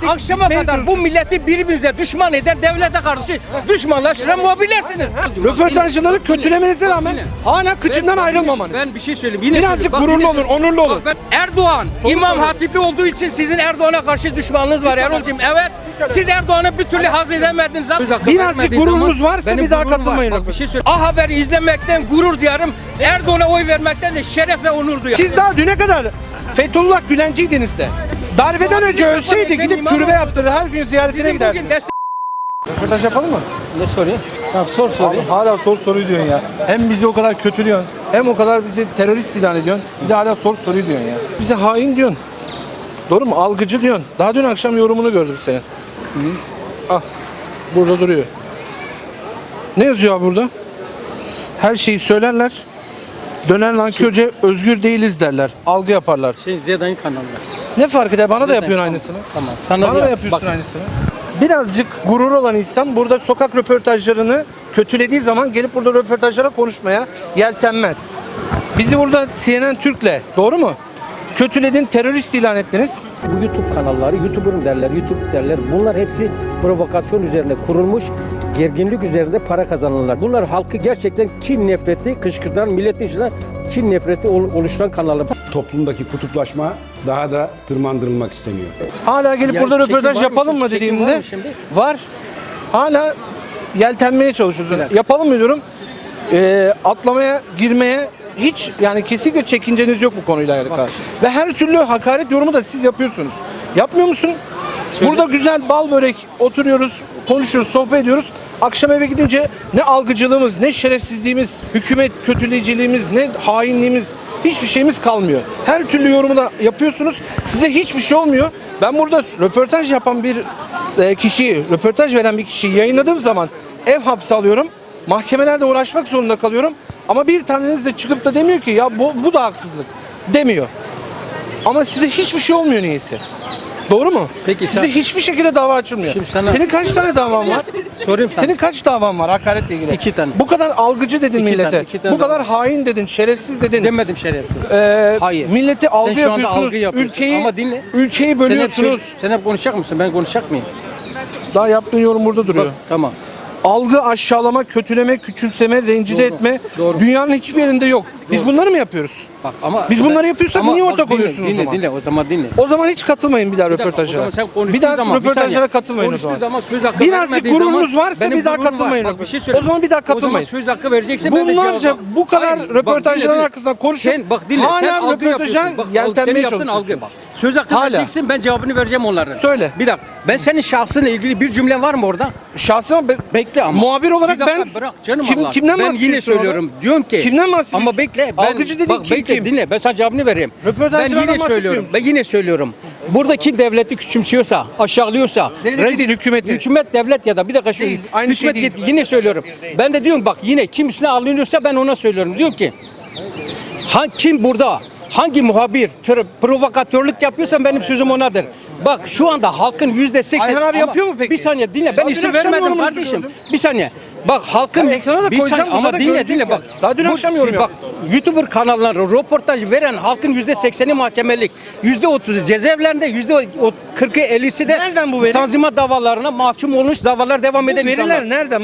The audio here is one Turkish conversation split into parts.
destek akşama kadar bu milleti birbirinize düşman eder, devlete karşı düşmanlaştıran muhabirlersiniz. Röportajcıları kötülemenize rağmen hala kıçından ayrılmamanız. Ben bir şey söyleyeyim. Yine Birazcık söyleyeyim. Bak, gururlu yine olun, söyleyeyim. onurlu olun. Bak ben Erdoğan, İmam. Hatibi olduğu için sizin Erdoğan'a karşı düşmanınız var Erol'cum. Evet. Siz Erdoğan'ı bir türlü haz edemediniz. abi. Birazcık gururunuz varsa benim bir daha gururum var. katılmayın. Bak bir şey söyleyeyim. A Haber'i izlemekten gurur duyarım. Erdoğan'a oy vermekten de şeref ve onur duyarım. Siz daha düne kadar Fethullah Gülenciydiniz de. Darbeden önce ölseydi gidip türbe yaptırır, her gün ziyaretine giderdiniz. Röportaj yapalım mı? Ne soruyor? Tamam sor soruyu. Abi hala sor soruyu diyorsun ya. Hem bizi o kadar kötülüyorsun, hem o kadar bizi terörist ilan ediyorsun. Bir de hala sor soruyu diyorsun ya. Bize hain diyorsun. Doğru mu? Algıcı diyorsun. Daha dün akşam yorumunu gördüm senin. Ah, burada duruyor. Ne yazıyor abi burada? Her şeyi söylerler. Döner nankörce özgür değiliz derler. Algı yaparlar. Şey Zeda'nın kanalında. Ne fark eder? Bana da yapıyorsun aynısını. Tamam. Sana Bana da yapıyorsun aynısını. Birazcık gurur olan insan burada sokak röportajlarını kötülediği zaman gelip burada röportajlara konuşmaya yeltenmez. Bizi burada CNN Türk'le doğru mu? Kötüledin, terörist ilan ettiniz. Bu YouTube kanalları, YouTuber'ın derler, YouTube derler. Bunlar hepsi provokasyon üzerine kurulmuş, gerginlik üzerinde para kazanırlar. Bunlar halkı gerçekten kin nefreti kışkırtan, milletin içine kin nefreti ol- oluşturan kanallar. toplumdaki kutuplaşma daha da tırmandırılmak isteniyor. Hala gelip Ya burada röportaj yapalım mı dediğimde var mı var. Hala yeltenmeye çalışıyorsun. Yapalım mı diyorum. Ee, atlamaya, girmeye hiç yani kesinlikle çekinceniz yok bu konuyla alakalı. Ve her türlü hakaret yorumu da siz yapıyorsunuz. Yapmıyor musun? Burada güzel bal börek oturuyoruz, konuşuyoruz, sohbet ediyoruz. Akşam eve gidince ne algıcılığımız, ne şerefsizliğimiz, hükümet kötüleyiciliğimiz, ne hainliğimiz hiçbir şeyimiz kalmıyor. Her türlü yorumu da yapıyorsunuz. Size hiçbir şey olmuyor. Ben burada röportaj yapan bir e, kişiyi, röportaj veren bir kişiyi yayınladığım zaman ev hapsi alıyorum. Mahkemelerde uğraşmak zorunda kalıyorum. Ama bir taneniz de çıkıp da demiyor ki ya bu, bu da haksızlık demiyor. Ama size hiçbir şey olmuyor niyeyse. Doğru mu? Peki Size sen- hiçbir şekilde dava açılmıyor. Şimdi sana- Senin kaç tane davan var? Sorayım sana. Senin kaç davan var hakaretle ilgili? İki tane. Bu kadar algıcı dedin İki millete. tane, iki tane Bu kadar hain dedin, şerefsiz dedin. Demedim şerefsiz. Ee, Hayır. Milleti algı Sen şu anda yapıyorsunuz. algı yapıyorsun. Ülkeyi, Ama dinle. ülkeyi Sen hep, bölüyorsunuz. sen hep konuşacak mısın? Ben konuşacak mıyım? Daha yaptığın yorum burada duruyor. Bak, tamam. Algı, aşağılama, kötüleme, küçümseme, rencide Doğru, etme doğru. dünyanın hiçbir yerinde yok. Biz bunları mı yapıyoruz? Bak ama Biz bunları yapıyorsak Ama niye bak, ortak dinle, oluyorsunuz o dinle, zaman? Dinle o zaman dinle. O zaman hiç katılmayın bir daha Bir dakika, röportajlara. o zaman sen konuştuğun bir daha zaman, bir röportajlara saniye. katılmayın o zaman. zaman söz hakkı Birazcık gururunuz varsa bir daha var. katılmayın. Bak, bir şey söyleyeyim. O zaman bir daha O zaman katılmayın. söz hakkı vereceksin Bunlarca bu kadar Hayır, bak, röportajların dinle, arkasından konuşup Sen bak dinle hala sen röportaja. Bak, yeltenmeye çalışıyorsunuz. algı bak. Söz hakkı Hala. vereceksin ben cevabını vereceğim onların. Söyle. Bir dakika ben senin şahsınla ilgili bir cümle var mı orada? Şahsen be- Bekle ama. Muhabir olarak Bir dakika, ben bırak canım kim, Allah. kimden Ben yine bahsediyorsun söylüyorum. Diyorum ki. Kimden bahsediyorsun? Ama bekle. Ben, Algıcı dediğin bak, kim bekle, kim? dinle. Ben sana cevabını vereyim. Ben Röportajlardan yine söylüyorum. Ben yine söylüyorum. Buradaki devleti küçümsüyorsa, aşağılıyorsa, Devleti rencide- değil, hükümeti. Hükümet devlet ya da bir dakika şu Değil, aynı şey hükümet değil. yetki- yine söylüyorum. Ben de diyorum bak yine kim üstüne alınıyorsa ben ona söylüyorum. Diyorum ki ha, kim burada hangi muhabir tır, provokatörlük yapıyorsa benim sözüm onadır. Bak şu anda halkın yüzde seksen... Ayhan abi yapıyor mu peki? Bir saniye dinle. Ben isim vermedim kardeşim. Bir saniye. Bak halkın... Ya ekrana da bir koyacağım, saniye, ama dinle dinle bak. Daha dün Bu- akşam yorum Bak YouTuber kanalları röportaj veren halkın yüzde sekseni mahkemelik. Yüzde otuzu cezaevlerinde yüzde kırkı ellisi de Nereden bu veri? tanzimat davalarına mahkum olmuş davalar devam eden veriler insanlar. nereden?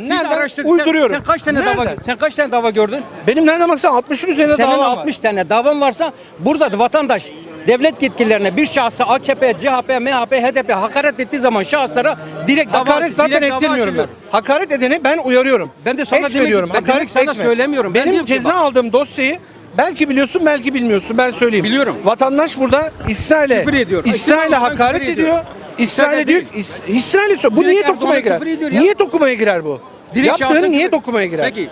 Siz Nereden? araştırın. Uyduruyorum. Sen, sen kaç tane dava Nereden? sen kaç tane dava gördün? Benim nereden baksan 60'ın üzerinde Senin davam var. 60 tane davan varsa burada da vatandaş devlet yetkililerine bir şahsa AKP, CHP, MHP, HDP hakaret ettiği zaman şahıslara direkt dava Hakaret zaten direkt dava ettirmiyorum ben. açılıyor. Hakaret edeni ben uyarıyorum. Ben de sana demek- ben Hakaret sana etme. söylemiyorum. Ben Benim diyorum ki ceza bak- aldığım dosyayı belki biliyorsun belki bilmiyorsun ben söyleyeyim. Biliyorum. Vatandaş burada İsrail'e Küfür ediyor. İsrail'e İsrail'e hakaret küfür ediyor. ediyor. İsrail'e İsrail'e diyor değil. İs- İsrail'e sor. Bu Direkt okumaya Erdoğan'a girer. küfür ediyor ya. Niyet okumaya girer bu. Direkt şahsa Yaptığın küfür- niyet okumaya girer. Peki.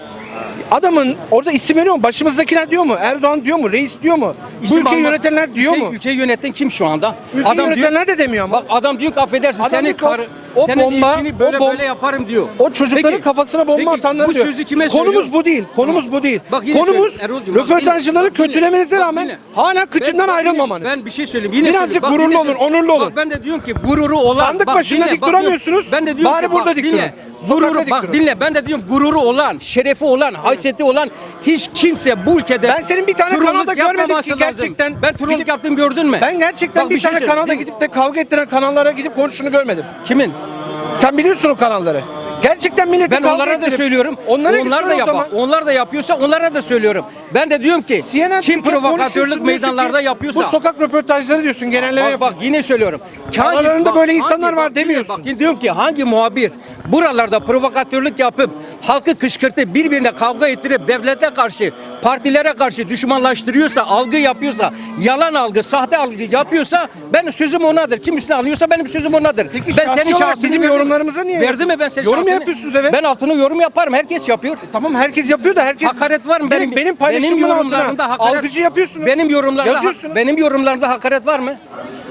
Adamın orada isim veriyor mu? Başımızdakiler diyor mu? Erdoğan diyor mu? Reis diyor mu? Bu İsim ülkeyi almaz. yönetenler diyor Ülkeyi- mu? Ülkeyi yöneten kim şu anda? Ülkeyi yönetenler de demiyor ama. Bak adam diyor ki affedersin Adam senin diyor ki o- karı, o senin bomba- işini böyle o bom- böyle yaparım diyor. O çocukların Peki, kafasına bomba peki, atanlar bu diyor. sözü kime Konumuz söylüyor? bu değil. Konumuz bu değil. Bak yine Konumuz bak röportajcıları bak kötülemenize Bak rağmen dinle. hala kıçından Ben- ayrılmamanız. Ben bir şey söyleyeyim. Yine Birazcık söyleyeyim. Gururlu yine olun, söyleyeyim. onurlu olun. Bak ben de diyorum ki gururu olan. Sandık bak başında dik bak diyorum- duramıyorsunuz, Ben de diyorum bari ki burada bak, dik durun. Gururu bak durun. dinle ben de diyorum gururu olan, şerefi olan, haysiyeti olan hiç kimse bu ülkede Ben senin bir tane trollük kanalda görmedim yapmaması ki lazım. gerçekten Ben trollük gidip- yaptım gördün mü? Ben gerçekten Bak bir, şey tane söyleyeyim. kanalda gidip de kavga ettiren kanallara gidip konuştuğunu görmedim. kimin? Sen biliyorsun o kanalları. Gerçekten milleti Ben kavga onlara da ettirip- söylüyorum. Onlara onlar gitsin da o yapar. zaman. Onlar da yapıyorsa onlara da söylüyorum. Ben de diyorum ki CNN kim Türkiye konuşuyorsun provokatörlük diyorsun meydanlarda ki, yapıyorsa Bu sokak röportajları diyorsun genelleme Bak bak yapıyorsun. yine söylüyorum. Aralarında böyle insanlar var demiyorsun. Bak diyorum ki hangi muhabir buralarda provokatörlük yapıp halkı kışkırtıp birbirine kavga ettirip devlete karşı partilere karşı düşmanlaştırıyorsa algı yapıyorsa yalan algı sahte algı yapıyorsa benim sözüm onadır. Kim üstüne alıyorsa benim sözüm onadır. Peki ben olarak şahsını bizim yorumlarımıza niye Verdi mi ben senin Yorum şahsını? yapıyorsunuz, evet. Ben altına yorum yaparım. Herkes yapıyor. Tamam herkes yapıyor da herkes Hakaret var mı? Direkt Benim benim paylaşımımın benim yorumlarımda altına hakaret algıcı yapıyorsunuz. Benim yorumlarımda benim yorumlarımda hakaret var mı?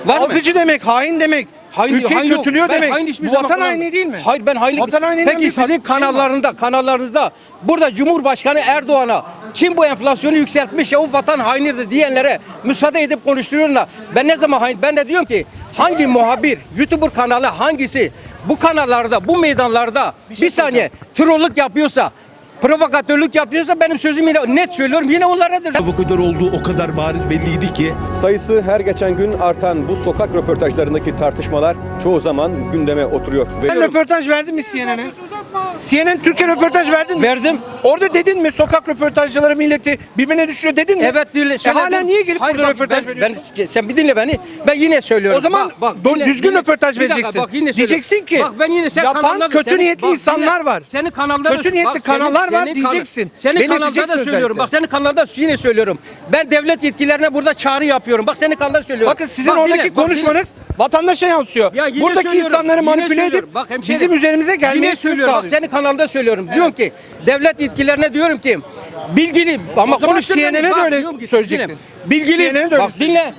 Var mı? Algıcı demek, hain demek. Hain, ülkeyi yok. kötülüyor Ben demek. hain hiçbir Bu zaman vatan kullanmadım. haini değil mi? Hayır ben hainlik. Vatan haininden Peki bir sizin şey kanallarında, kanallarınızda burada Cumhurbaşkanı Erdoğan'a kim bu enflasyonu yükseltmiş ya o vatan hainidir diyenlere müsaade edip konuşturuyorlar. Ben ne zaman hain? Ben de diyorum ki hangi muhabir, YouTuber kanalı hangisi bu kanallarda, bu meydanlarda bir, saniye trollük yapıyorsa provokatörlük yapıyorsa benim sözüm yine net söylüyorum yine onlaradır. Kadar olduğu o kadar bariz belliydi ki Sayısı her geçen gün artan bu sokak röportajlarındaki tartışmalar çoğu zaman gündeme oturuyor. Sen Ve röportaj verdin mi CNN'e? CNN Türkiye röportaj verdin mi? Verdim. Orada dedin mi sokak röportajcıları milleti birbirine düşürüyor dedin mi? Evet dile E söyledim. hala niye gelip Hayır, burada bak, röportaj ben, veriyorsun? ben- sen bir dinle beni. Ben yine söylüyorum. O zaman do- düzgün röportaj bir vereceksin. bak yine Diyeceksin ki, bak ben yine sen yapan kanallarda- kötü niyetli insanlar dinle. var. Senin kanalda Kötü niyetli kanallar var diyeceksin. Senin kanalda da söylüyorum. özellikle. Bak senin kanalda yine söylüyorum. Ben devlet yetkilerine burada çağrı yapıyorum. Bak senin kanalda söylüyorum. Bakın sizin Bak, oradaki dinle, bak, konuşmanız vatandaşa yansıyor. Ya yine Buradaki söylüyorum, insanları yine manipüle edip. Bak hemşerim, bizim üzerimize gelmeye Yine söylüyorum. Bak senin kanalda söylüyorum. Diyorum ki devlet yetkilerine diyorum ki bilgili ama zaman konuşturma CNN'e de Bak, öyle diyorum ki, söyleyecektin. Bilgili CNN'e de öyle bak dinle.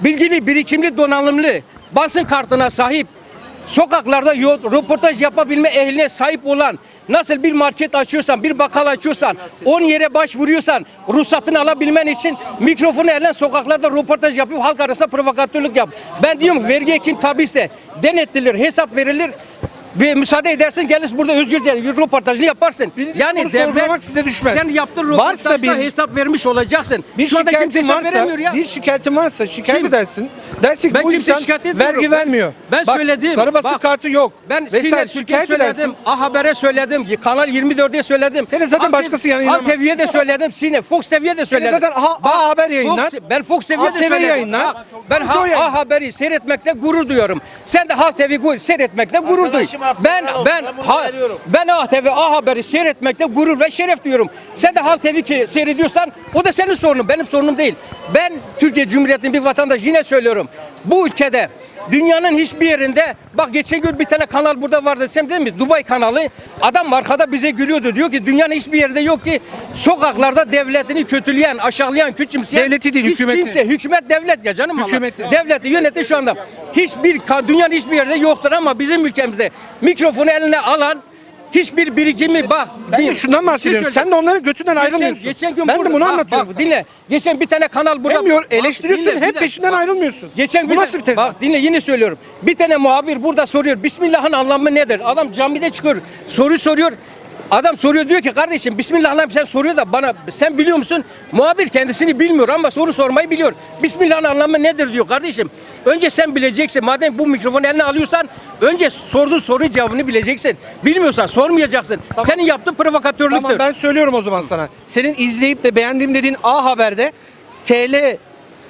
Bilgili, birikimli, donanımlı, basın kartına sahip, sokaklarda röportaj yapabilme ehline sahip olan, nasıl bir market açıyorsan, bir bakkal açıyorsan, 10 yere başvuruyorsan, ruhsatını alabilmen için mikrofonu elen sokaklarda röportaj yapıp halk arasında provokatörlük yap. Ben diyorum vergi kim tabiyse denetlenir, hesap verilir ve müsaade edersin gelirsin burada özgürce bir röportajını yaparsın. Birinci yani devlet size düşmez. Sen yaptığın Varsa röportajda bir- hesap vermiş olacaksın. Bir Şu anda kimse hesap varsa, veremiyor ya. bir şikayetin varsa şikayet Kim? edersin. Dersin ki Ben bu insan vergi Ben- vermiyor. ben Bak, söyledim. Sarı basın Bak, kartı yok. Ben Vesaire Türkiye söyledim. edersin. A Haber'e söyledim. Kanal 24'e söyledim. Senin zaten Halk başkası yayınlamaz. Halk TV'ye de söyledim. Sine Fox TV'ye de söyledim. zaten A- A Haber yayınlar. Fox- ben Fox TV'ye de söyledim. yayınlar. Ben Halk TV ha. A Haber'i seyretmekte gurur duyuyorum. Sen de Halk TV gu- seyretmekte gurur duy. Ben ben ha, ben A TV A Haber'i seyretmekte gurur ve şeref duyuyorum. Sen de Halk TV ki seyrediyorsan o da senin sorunun, benim sorunum değil. Ben Türkiye Cumhuriyeti'nin bir vatandaşı yine söylüyorum. Bu ülkede dünyanın hiçbir yerinde bak geçen gün bir tane kanal burada vardı desem değil mi? Dubai kanalı. Adam arkada bize gülüyordu. Diyor ki dünyanın hiçbir yerde yok ki sokaklarda devletini kötüleyen, aşağılayan, küçümseyen Devleti değil, hiç hükümeti. kimse, hükümet devlet ya canım Allah. Hükümeti. Devleti yöneti şu anda. Hiçbir dünyanın hiçbir yerde yoktur ama bizim ülkemizde mikrofonu eline alan hiçbir birikimi bak. Ben de şundan bir bahsediyorum. şey Sen de onların götünden Geçen, ayrılmıyorsun. geçen gün ben burada- de bunu bak, anlatıyorum. Bak, dinle. Geçen bir tane kanal burada. Hem yor- Bak, eleştiriyorsun dinle, hep dakika, peşinden bak. ayrılmıyorsun. Geçen Bu bir nasıl bir tez? Bak dinle yine söylüyorum. Bir tane muhabir burada soruyor. Bismillah'ın anlamı nedir? Adam camide çıkıyor. Soru soruyor. Adam soruyor diyor ki kardeşim Bismillah'ın sen soruyor da bana sen biliyor musun? Muhabir kendisini bilmiyor ama soru sormayı biliyor. Bismillah'ın anlamı nedir diyor kardeşim. Önce sen bileceksin. Madem bu mikrofonu eline alıyorsan önce sorduğun sorunun cevabını bileceksin. Bilmiyorsan sormayacaksın. Senin yaptığın provokatörlüktür. Tamam ben söylüyorum o zaman sana. Senin izleyip de beğendiğim dediğin A Haber'de TL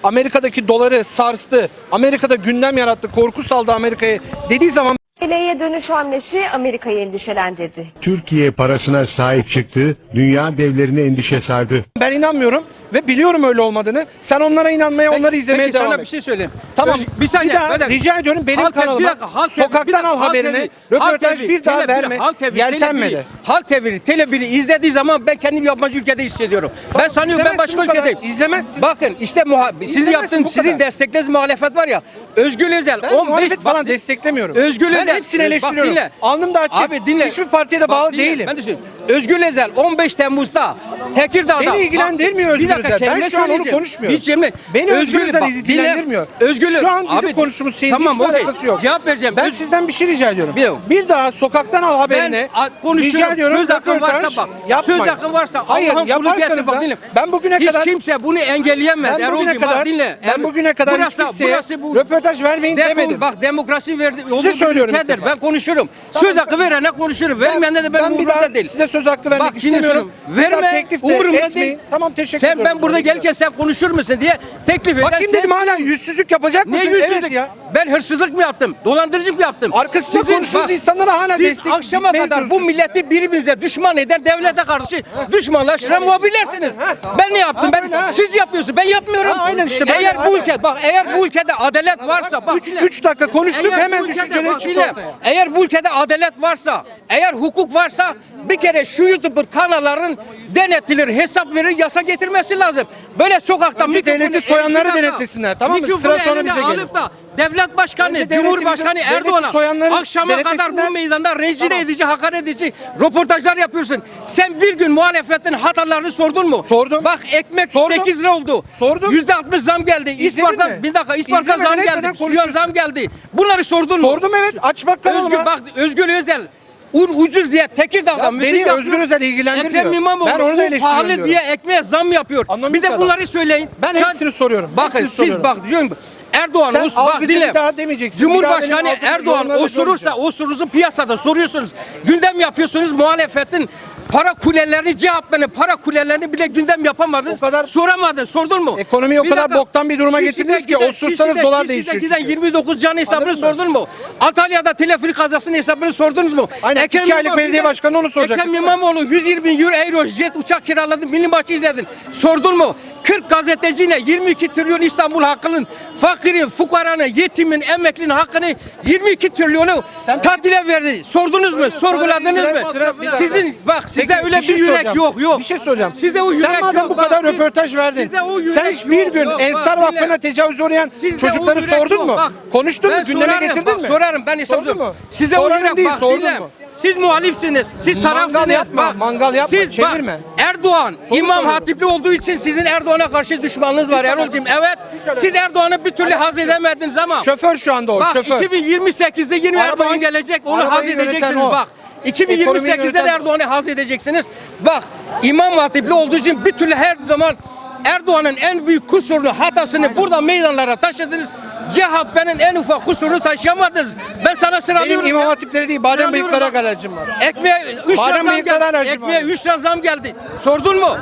Amerika'daki doları sarstı. Amerika'da gündem yarattı. Korku saldı Amerika'ya dediği zaman TL'ye dönüş hamlesi Amerika'yı endişelendirdi. Türkiye parasına sahip çıktı, dünya devlerine endişe sardı. ben inanmıyorum ve biliyorum öyle olmadığını. Sen onlara inanmaya, onları izlemeye Peki devam sana et. bir şey söyleyeyim. Tamam. Öz- bir saniye. Bir daha dakika. rica ediyorum benim Halk TV, kanalıma bir dakika, Halk TV, sokaktan bir dakika, al Halk haberini. TV, Röportaj bir daha Tele- verme. Halk TV, Yeltenme Tele de. Halk TV'yi, Tele izlediği zaman ben kendimi yabancı ülkede hissediyorum. ben sanıyorum ben izlemezsin başka bu kadar. ülkedeyim. İzlemezsin. Bakın işte muha- sizin İzlemezsin yaptığınız, bu sizin kadar. desteklediğiniz muhalefet var ya. Özgür Özel Ben 15 muhalefet falan desteklemiyorum. Özgür Ben Özel. Hepsini Bak eleştiriyorum. dinle. Alnım da açık. Abi dinle. Hiçbir partiye de Bak bağlı dinle, değilim. Ben de söyleyeyim. Özgür Özel 15 Temmuz'da Tekirdağ'da Beni ilgilendirmiyor Özgür bir dakika, Özel. Ben kelime şu an onu söyleyeceğim. konuşmuyorum. Bir cümle. Beni Özgür Özel bak, ilgilendirmiyor. dinle. Özgür Şu an bizim Abi, konuştuğumuz şeyin tamam, hiçbir okey. alakası yok. Cevap vereceğim. Ben Öz- sizden bir şey rica ediyorum. Bir- Bir, daha sokaktan al ben haberini. a- konuşurum. Rica ediyorum. söz röportaj varsa bak. yapmayın. Söz hakkım varsa Hayır Allah'ın kulu gelsin yaparsanız bak da dinle. ben bugüne Hiç kadar kimse bunu engelleyemez. ben bugüne Erol'cum kadar bak dinle. ben Er- bugüne kadar hiç burası, kimseye burası bu. röportaj vermeyin Defol, demedim. Bak demokrasi verdi. Size söylüyorum ülkedir. defa. Ben konuşurum. söz hakkı verene konuşurum. Vermeyene de ben, ben bir daha değil. size söz hakkı vermek Bak istemiyorum. Verme. teklif de Umurumda etmeyin. değil. Tamam teşekkür Sen ediyorum. ben burada gelirken sen konuşur musun diye teklif eder. Bakayım dedim hala yüzsüzlük yapacak Ne mısın? yüzsüzlük Evet ya. Ben hırsızlık mı yaptım? Dolandırıcılık mı yaptım? Arkasında Sizin- konuştuğunuz insanlara hala siz destek akşama kadar bu milleti birbirinize düşman eden devlete karşı düşmanlaştıran muhabirlersiniz. Ben ne yaptım? Ben siz yapıyorsunuz. Ben yapmıyorum. Aynen işte Eğer bu ülke bak eğer bu ülkede adalet varsa bak Üç- dinle. üç dakika konuştuk, hemen düşünceleri çıktı. Eğer bu ülkede adalet varsa, eğer hukuk varsa bir kere şu YouTuber kanalların denettilir, hesap verir, yasa getirmesi lazım. Böyle sokakta Önce devleti soyanları denetlesinler, tamam mı? Sıra sonra bize gelir. alıp da devlet başkanı, Önce Cumhurbaşkanı devleti Erdoğan'a akşama kadar bu meydanda rencide edici, hakaret edici röportajlar yapıyorsun. Sen bir gün muhalefetin hatalarını sordun mu? Sordum. Bak ekmek Sordum. 8 lira oldu. Sordum. Yüzde 60 zam geldi. İsparta, bir dakika İsparta zam geldi. Suya zam geldi. Bunları sordun mu? Sordum evet aç bak kanalıma. Özgür bak Özgür Özel un ucuz diye Tekirdağ'da Ya beni yapıyor. Özgür Özel ilgilendirmiyor. Ekrem İmamoğlu Ben onu da un eleştiriyorum pahalı diyorum. diye ekmeğe zam yapıyor. Anlamış bir de adam. bunları söyleyin. Ben Sen- hepsini soruyorum. Bakın Hepsini siz soruyorum. bak diyorum Erdoğan Sen bak bir daha demeyeceksin. Daha Cumhurbaşkanı altımda Erdoğan osurursa osurunuzu piyasada soruyorsunuz. Gündem yapıyorsunuz muhalefetin para kulelerini cevaplarını para kulelerini bile gündem yapamadınız. O kadar- soramadın sordun mu? Ekonomiyi o Bir kadar dakika. boktan bir duruma Şişli'de getirdiniz ki giden- osursanız Şişli'de- dolar Şişli'de değişiyor giden çünkü. 29 can hesabını Anladın sordun mu? Antalya'da teleferik kazasının hesabını sordunuz mu? Aynen, iki aylık İmamoğlu- belediye başkanı onu soracak. Ekrem İmamoğlu 120 euro, euro jet uçak kiraladın, milli maçı izledin. Sordun mu? 40 gazetecine 22 trilyon İstanbul hakkının, fakirin, fukaranın, yetimin, emeklinin hakkını 22 trilyonu tatile verdi. Sordunuz mu? Sorguladınız sıra- mı? Sizin bak sizde Peki, öyle bir, şey yürek soracağım. yok yok. Bir şey soracağım. Sizde o yürek Sen madem yok. bu Bak, kadar siz- röportaj verdin. sizde o yürek Sen hiçbir yok, gün yok. Ensar Bak, Vakfı'na tecavüz uğrayan çocukları sordun yok. mu? Bak, Konuştun mu? Gündeme sorarım, getirdin bak, mi? Sorarım ben sorarım. Sizde o yürek değil, bak sordun dinle. mu? Siz muhalifsiniz. Siz Mangal tarafsınız. yapma, bak, mangal yapma, siz çevirme. Bak, Erdoğan İmam soruyorum. Hatipli olduğu için sizin Erdoğan'a karşı düşmanlığınız var Erol'cum. Evet. Siz Erdoğan'ı bir türlü haz edemediniz ama. Şoför şu anda o Bak şoför. 2028'de yine Arabayı- Erdoğan gelecek. Onu haz edeceksiniz bak. Ekonomiyi 2028'de de Erdoğan'ı haz edeceksiniz. Bak İmam Hatipli olduğu için bir türlü her zaman Erdoğan'ın en büyük kusurunu, hatasını burada meydanlara taşıdınız. CHP'nin en ufak kusurunu taşıyamadınız. Ben sana Benim sıralıyorum. imam ya. hatipleri değil, badem bıyıklara garajım var. Ekmeğe 3 Badem lira zam geldi. alerjim Ekmeğe var. 3 lira zam geldi. Sordun mu?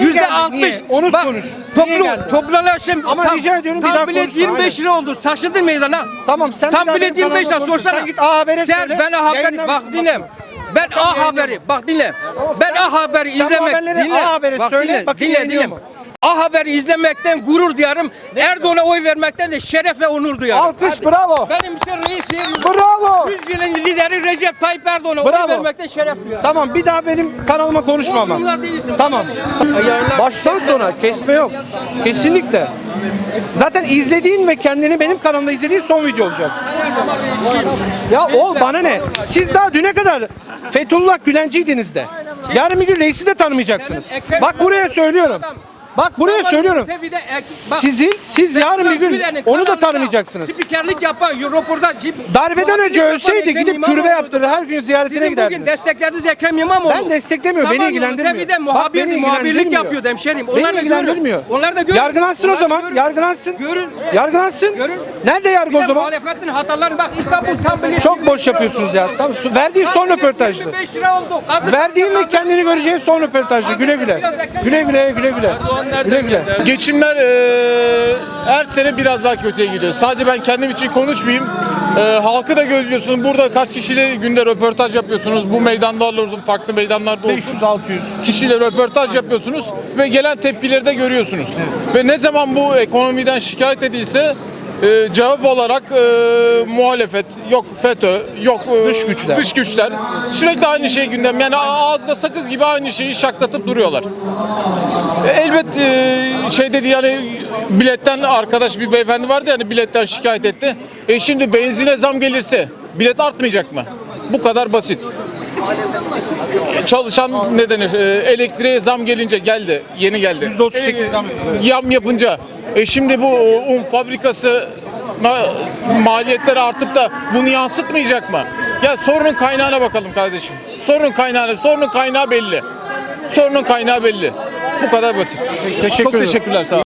Yüzde geldi, 60. niye? Onu Bak, konuş. Toplu, toplulaşım. Ama tam- rica ediyorum bir tam daha bilet konuşma, 25 lira oldu. Taşıdın meydana. Tamam, sen bir Tam bilet benim 25 lira konuş. sorsana. Sen git A Haber'e Sen söyle. ben A bak dinle. Ben A. Haberi bak dinle. Ben A Haberi izlemek dinle. A Haber'e Bak, söyle, dinle, bakayım dinle, dinle. A Haber'i izlemekten gurur duyarım. Erdoğan'a oy vermekten de şeref ve onur duyarım. Alkış, Hadi. bravo. Benim için reis değilim. Bravo. 100 yılın lideri Recep Tayyip Erdoğan'a oy Bravo. vermekten şeref duyarım. Tamam bir daha benim kanalıma konuşma ama. Değilsin. Tamam. Baştan sona kesme yok. Kesinlikle. Zaten izlediğin ve kendini benim kanalımda izlediğin son video olacak. Ya o bana ne? Siz daha düne kadar Fethullah Gülenciydiniz de. Yarın bir gün reisi de tanımayacaksınız. Bak buraya söylüyorum. Bak buraya söylüyorum. Sizin siz yarın bir gün onu da tanımayacaksınız. Spikerlik yapan, röportaj Darbeden önce ölseydi gidip türbe yaptırır. her gün ziyaretine Sizin bugün giderdiniz. desteklediğiniz Ekrem İmamoğlu. Ben desteklemiyorum, beni ilgilendirmiyor. TV'de muhabirdi, beni muhabirlik yapıyor hemşerim. Beni Onlar da ilgilendirmiyor. Onlar da görün. Yargılansın o zaman. Yargılansın. Görün. Yargılansın. Görün. Nerede yargı o zaman? muhalefetin hatalarını bak İstanbul tam. Çok boş yapıyorsunuz ya. Tamam. su- Verdiğin son röportajdı. 25 lira oldu. Hazır- Verdiğin ve kendini göreceğin son röportajdı. Güle güle. Güle güle güle güle. Güle güle. Geçimler eee, her sene biraz daha kötüye gidiyor. Sadece ben kendim için konuşmayayım. Eee, halkı da gözlüyorsunuz. Burada kaç kişiyle günde röportaj yapıyorsunuz. Bu meydanlarla olsun, farklı meydanlarda olsun. 500-600. kişiyle röportaj yapıyorsunuz ve gelen tepkileri de görüyorsunuz. Ve ne zaman bu ekonomiden şikayet edilse e, cevap olarak e, muhalefet, yok FETÖ, yok e, Dış güçler. dış güçler sürekli aynı şey gündem. Yani ağızda sakız gibi aynı şeyi şaklatıp duruyorlar. E, elbet e, şey dedi yani biletten arkadaş bir beyefendi vardı yani biletten şikayet etti. E şimdi benzine zam gelirse bilet artmayacak mı? Bu kadar basit. Çalışan ne denir? Ee, elektriğe zam gelince geldi. Yeni geldi. %38 zam. Yam yapınca. E şimdi bu un fabrikası ma- maliyetleri artıp da bunu yansıtmayacak mı? Ya sorunun kaynağına bakalım kardeşim. Sorunun kaynağı, sorunun kaynağı belli. Sorunun kaynağı belli. Bu kadar basit. Teşekkür Çok teşekkürler sağ olun.